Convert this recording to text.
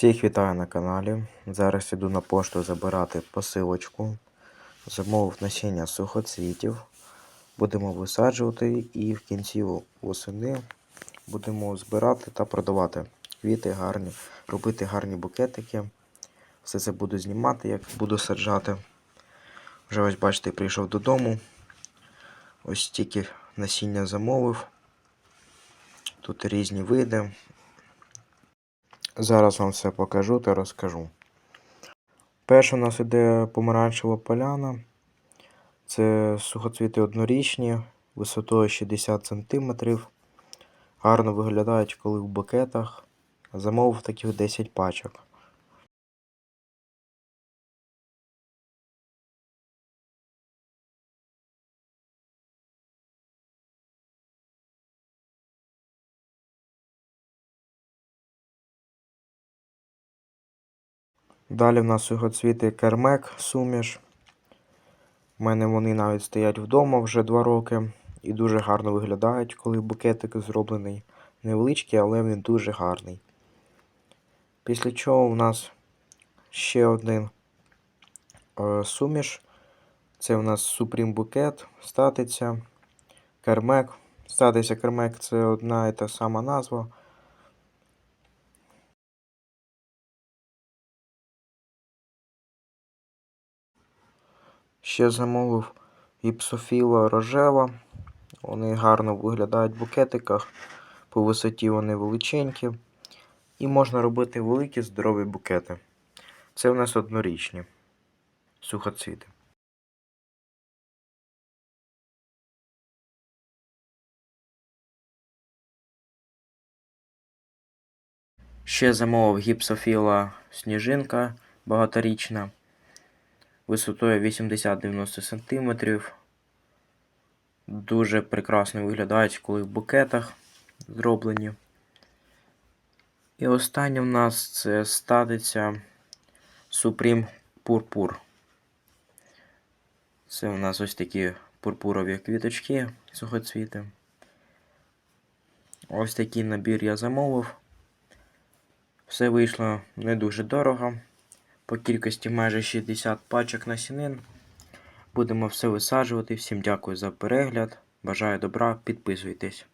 Всіх вітаю на каналі. Зараз іду на пошту забирати посилочку. Замовив насіння сухоцвітів. Будемо висаджувати і в кінці восени будемо збирати та продавати квіти гарні, робити гарні букетики. Все це буду знімати, як буду саджати. Вже ось бачите, прийшов додому. Ось тільки насіння замовив. Тут різні види. Зараз вам все покажу та розкажу. Перша у нас іде помаранчева поляна. Це сухоцвіти однорічні, висотою 60 см. Гарно виглядають, коли в букетах. Замовив таких 10 пачок. Далі в нас сухоцвіти кермек, суміш. У мене вони навіть стоять вдома вже 2 роки і дуже гарно виглядають, коли букетик зроблений. Невеличкий, але він дуже гарний. Після чого у нас ще один е, суміш. Це у нас Supreme букет, статиця, кермек. Статиця кермек це одна і та сама назва. Ще замовив гіпсофіла рожева. Вони гарно виглядають в букетиках. По висоті вони величенькі. І можна робити великі здорові букети. Це у нас однорічні сухоцвіти. Ще замовив гіпсофіла сніжинка багаторічна висотою 80-90 см. Дуже прекрасно виглядають, коли в букетах зроблені. І останнє в нас це статиця Supreme Purpur. Це у нас ось такі пурпурові квіточки, сухоцвіти. Ось такий набір я замовив. Все вийшло не дуже дорого. По кількості майже 60 пачок насінин. Будемо все висаджувати. Всім дякую за перегляд. Бажаю добра, підписуйтесь.